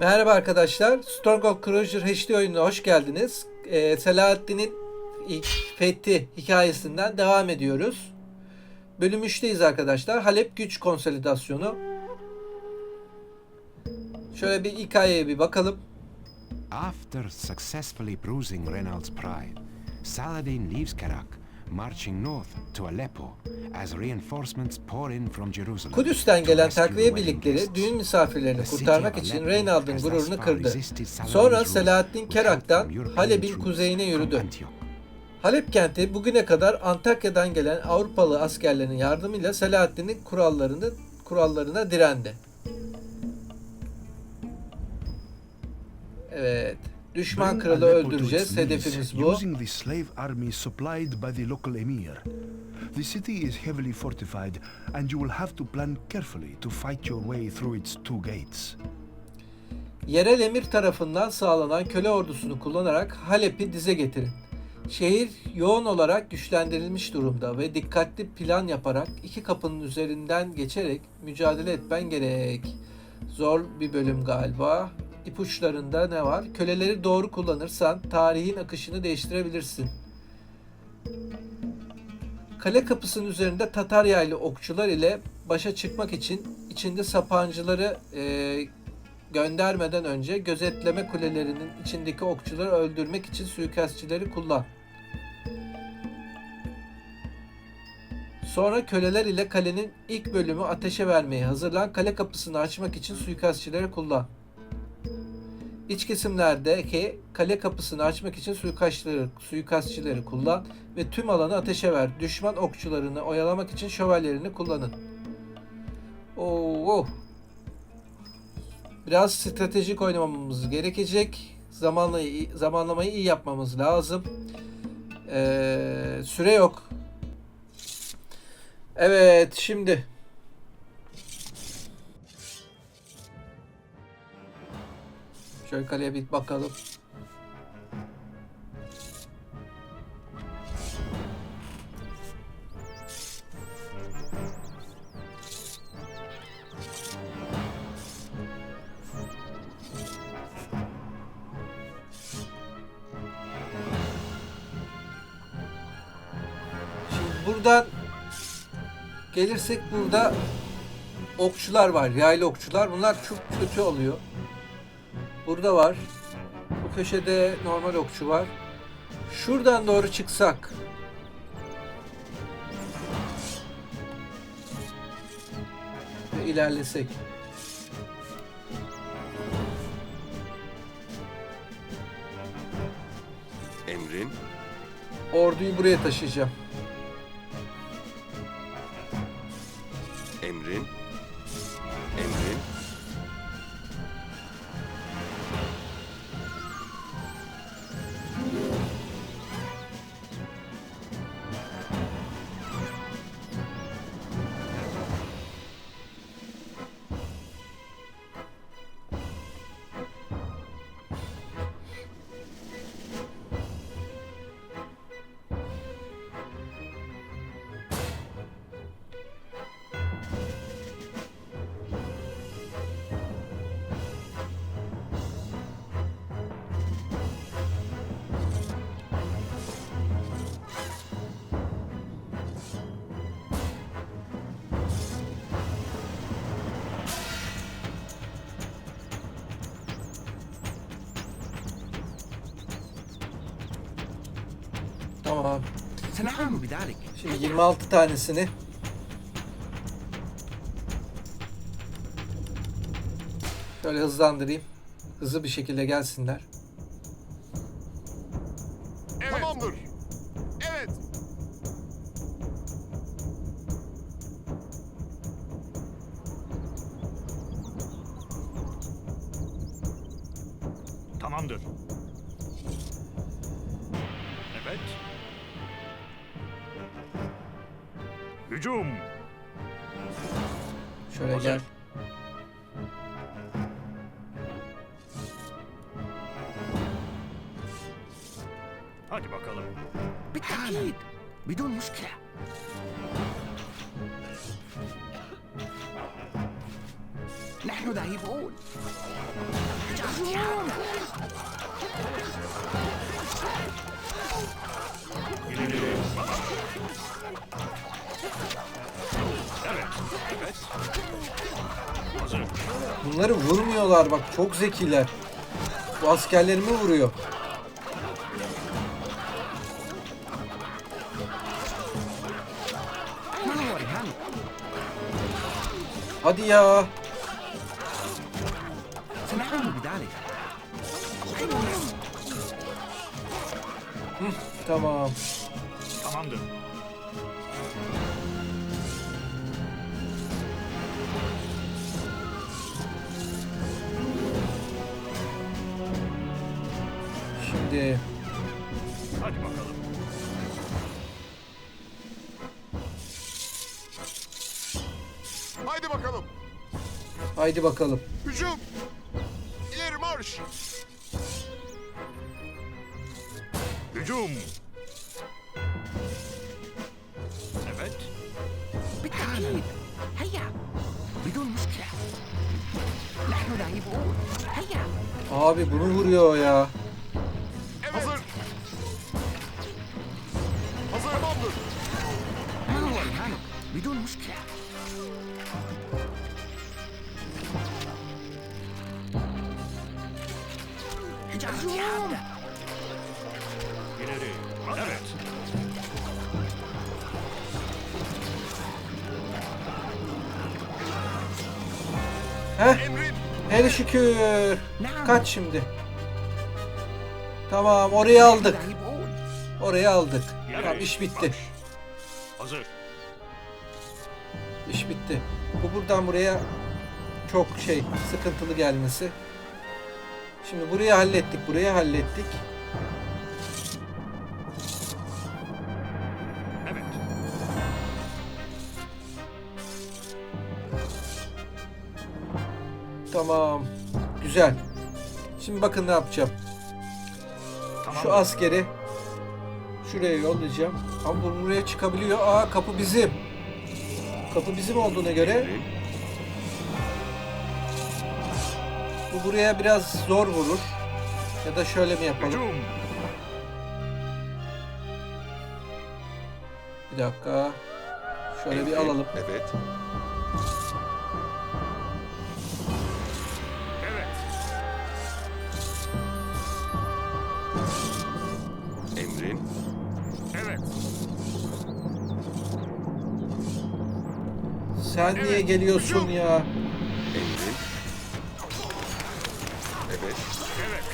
Merhaba arkadaşlar. Stronghold Cruiser HD oyununa hoş geldiniz. Ee, Selahaddin'in ilk fethi hikayesinden devam ediyoruz. Bölüm 3'teyiz arkadaşlar. Halep güç konsolidasyonu. Şöyle bir hikayeye bir bakalım. After successfully bruising Reynald's pride, Saladin leaves Kerak, marching north to Aleppo as reinforcements pour in from Jerusalem. Kudüs'ten gelen takviye birlikleri düğün misafirlerini kurtarmak için Reynald'ın gururunu kırdı. Sonra Selahaddin Kerak'tan Halep'in kuzeyine yürüdü. Halep kenti bugüne kadar Antakya'dan gelen Avrupalı askerlerin yardımıyla Selahaddin'in kurallarını kurallarına direndi. Evet. Düşman kralı öldüreceğiz. Hedefimiz bu. Using the slave army supplied by the local emir. The city is heavily fortified, and you will have to plan carefully to fight your way through its two gates. Yerel emir tarafından sağlanan köle ordusunu kullanarak Halep'i dize getirin. Şehir yoğun olarak güçlendirilmiş durumda ve dikkatli plan yaparak iki kapının üzerinden geçerek mücadele etmen gerek. Zor bir bölüm galiba. İpuçlarında ne var? Köleleri doğru kullanırsan tarihin akışını değiştirebilirsin. Kale kapısının üzerinde Tatar yaylı okçular ile başa çıkmak için içinde sapancıları e, göndermeden önce gözetleme kulelerinin içindeki okçuları öldürmek için suikastçileri kullan. Sonra köleler ile kalenin ilk bölümü ateşe vermeye hazırlan. Kale kapısını açmak için suikastçileri kullan. İç kesimlerdeki kale kapısını açmak için suikastçileri, suikastçileri kullan ve tüm alanı ateşe ver. Düşman okçularını oyalamak için şövalyelerini kullanın. Oo. Biraz stratejik oynamamız gerekecek. Zamanla zamanlamayı iyi yapmamız lazım. Ee, süre yok. Evet, şimdi şöyle kaleye bir bakalım. Buradan gelirsek burada okçular var. Yaylı okçular. Bunlar çok kötü oluyor. Burada var. Bu köşede normal okçu var. Şuradan doğru çıksak. Ve ilerlesek. Emrin, Orduyu buraya taşıyacağım. emrin, emrin. سنعم بذلك Şimdi 26 tanesini şöyle hızlandırayım. Hızlı bir şekilde gelsinler. Hadi bakalım. بالتأكيد بدون مشكلة نحن ذاهبون Evet. Evet. Hazır. Bunları vurmuyorlar bak çok zekiler. Bu askerlerimi vuruyor. Hadi ya. Hı, tamam. Tamamdır. Şimdi Hadi bakalım. Haydi bakalım. haydi bakalım. Hücum. İleri marş. Hücum. Evet. بالتأكيد هيا بدون مشكلة نحن لاعبون هيا Abi bunu vuruyor ya. Evet. Hazır. Hazır tamamdır. ما هو رهانك بدون مشكلة حجارتي هابدة İleri. Evet. Şükür. Kaç şimdi. Tamam orayı aldık. Orayı aldık. Tamam iş bitti. Hazır. İş bitti. Bu buradan buraya çok şey sıkıntılı gelmesi. Şimdi burayı hallettik. Burayı hallettik. Evet. Tamam. Güzel. Şimdi bakın ne yapacağım. Tamam. Şu askeri şuraya yollayacağım. Ama bu buraya çıkabiliyor. Aa kapı bizim. Kapı bizim olduğuna göre bu buraya biraz zor vurur. Ya da şöyle mi yapalım? Bir dakika. Şöyle bir alalım. Evet. Sen niye geliyorsun ya? Emrin. Evet. Evet.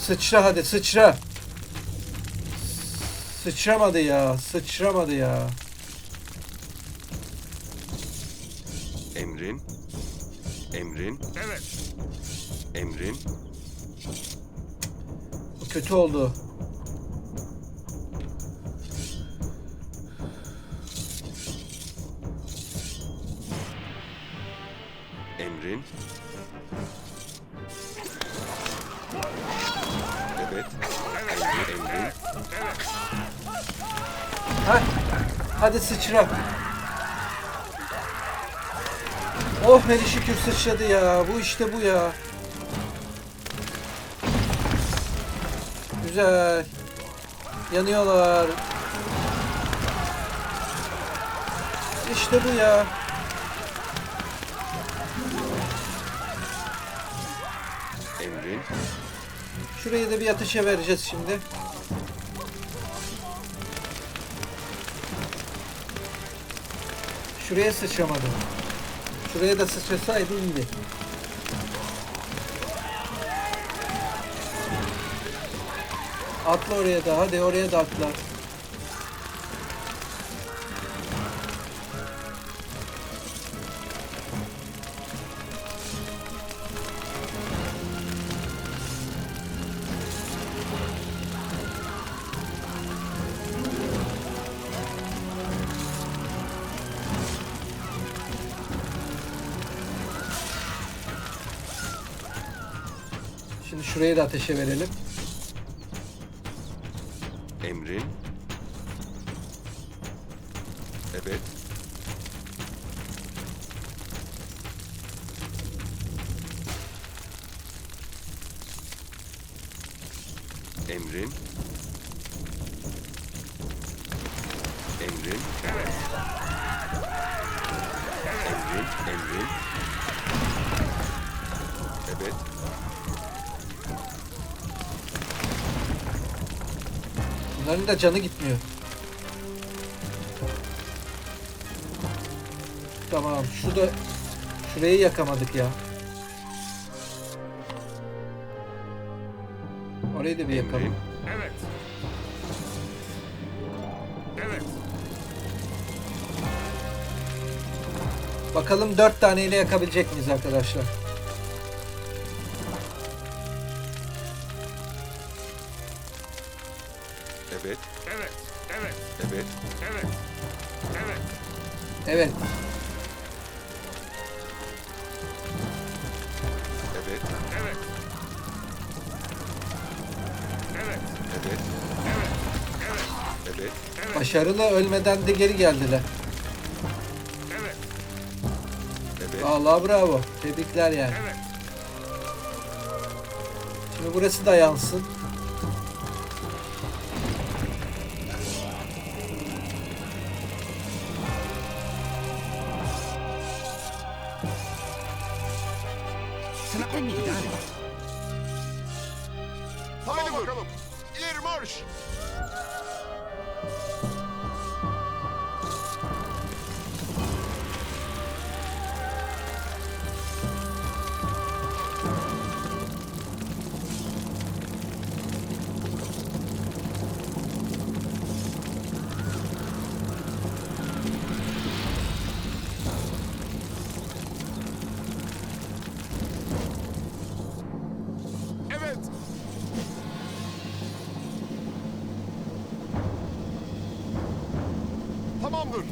Sıçra hadi sıçra. Sıçramadı ya. Sıçramadı ya. Emrin. Emrin. Kötü oldu. Emrin. Evet. Emrin. Emrin. Heh. Hadi sıçra. Oh hele şükür sıçradı ya. Bu işte bu ya. Güzel. Yanıyorlar. İşte bu ya. Emrin. Şurayı da bir ateşe vereceğiz şimdi. Şuraya sıçramadı. Şuraya da sıçrasaydı iyiydi. Atla oraya da. Hadi oraya da atla. Şimdi şuraya da ateşe verelim. Emrin. Emrin. Emrin. Emrin. Evet. Bunların da canı gitmiyor. Tamam. Şu da şurayı yakamadık ya. Orayı da bir yakalım. Evet. Evet. Bakalım 4 taneyle yakabilecek miyiz arkadaşlar? Evet. Evet. Evet. Evet. Evet. Evet. Evet. Evet. Evet. Evet. Başarılı ölmeden de geri geldiler. Evet. Allah bravo. Tebrikler yani. Evet. Şimdi burası da yansın. Tamamdır.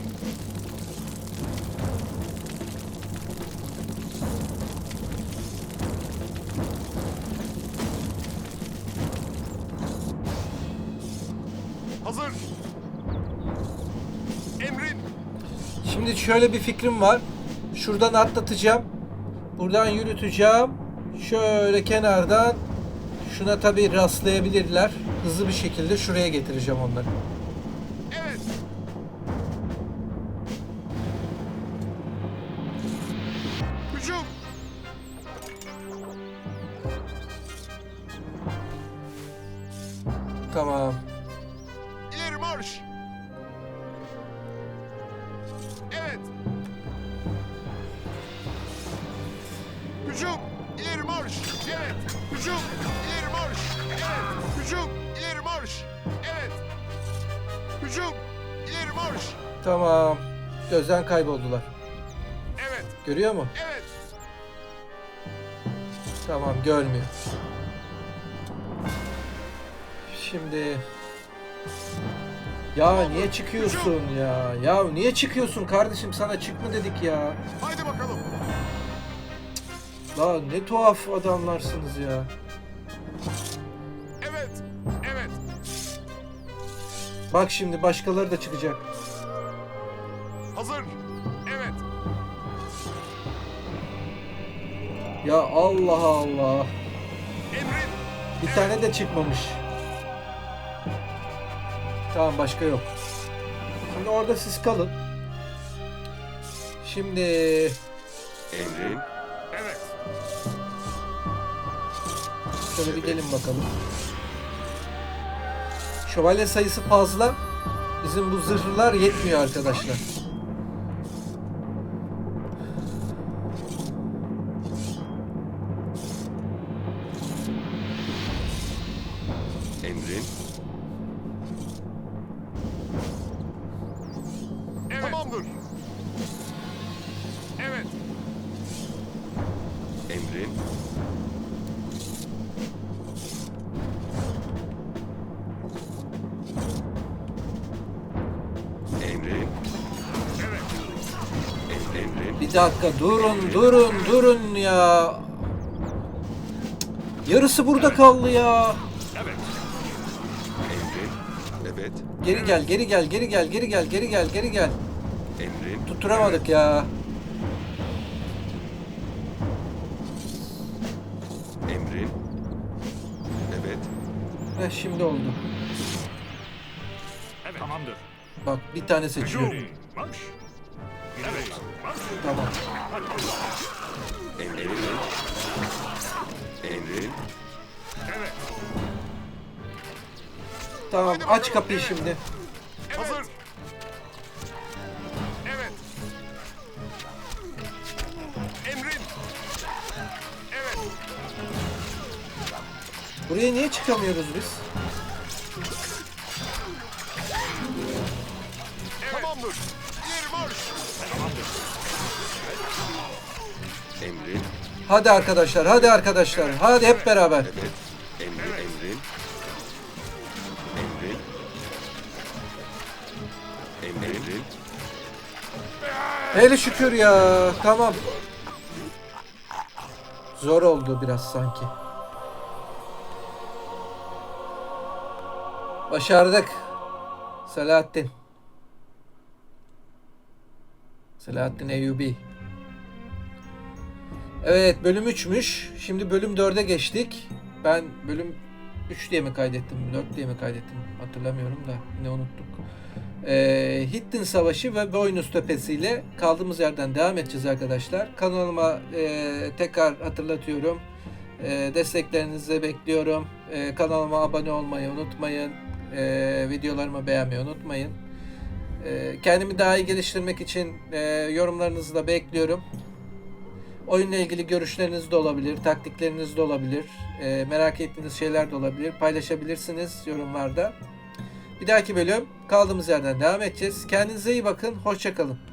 Hazır. Emrin. Şimdi şöyle bir fikrim var. Şuradan atlatacağım. Buradan yürüteceğim. Şöyle kenardan şuna tabi rastlayabilirler. Hızlı bir şekilde şuraya getireceğim onları. Hücum. Tamam. İleri marş. Evet. Hücum. İleri marş. Evet. Hücum. İleri marş. Evet. Hücum. İleri marş. Evet. Hücum. İleri marş. Tamam. Gözden kayboldular. Evet. Görüyor mu? Evet. Tamam görmüyor. Şimdi ya niye çıkıyorsun ya? Ya niye çıkıyorsun kardeşim? Sana çıkma dedik ya. Haydi bakalım. La ne tuhaf adamlarsınız ya. Evet. Evet. Bak şimdi başkaları da çıkacak. Ya Allah Allah. Bir tane de çıkmamış. Tamam başka yok. Şimdi orada siz kalın. Şimdi Emrin. Evet. şöyle bir gelin bakalım. Şövalye sayısı fazla. Bizim bu zırhlar yetmiyor arkadaşlar. Emrin. Evet. Tamamdır. Evet. Emrin. Emrin. Evet. Em- Emrin. Bir dakika durun durun durun ya. Yarısı burada kaldı ya. Evet. Evet. Geri gel, geri gel, geri gel, geri gel, geri gel, geri gel. Emrin. Tutturamadık ya. Emrin. Evet. Heh, şimdi oldu. Evet. Tamamdır. Bak bir tane. Marş. Evet. Tamam. Emrin. Emrin. Tamam aç kapıyı şimdi. Hazır. Evet. Emrin. Evet. Buraya niye çıkamıyoruz biz? Tamamdır. İleri marş. Emrin. Hadi arkadaşlar, hadi arkadaşlar. Hadi hep beraber. Hele şükür ya. Tamam. Zor oldu biraz sanki. Başardık. Selahattin. Selahattin Eyyubi. Evet bölüm 3'müş. Şimdi bölüm 4'e geçtik. Ben bölüm 3 diye mi kaydettim, 4 diye mi kaydettim hatırlamıyorum da yine unuttuk. Ee, Hittin Savaşı ve Boynuz Töpesi ile kaldığımız yerden devam edeceğiz arkadaşlar. Kanalıma e, tekrar hatırlatıyorum. E, desteklerinizi bekliyorum. E, kanalıma abone olmayı unutmayın. E, videolarımı beğenmeyi unutmayın. E, kendimi daha iyi geliştirmek için e, yorumlarınızı da bekliyorum. Oyunla ilgili görüşleriniz de olabilir, taktikleriniz de olabilir, e, merak ettiğiniz şeyler de olabilir. Paylaşabilirsiniz yorumlarda. Bir dahaki bölüm kaldığımız yerden devam edeceğiz. Kendinize iyi bakın, hoşçakalın.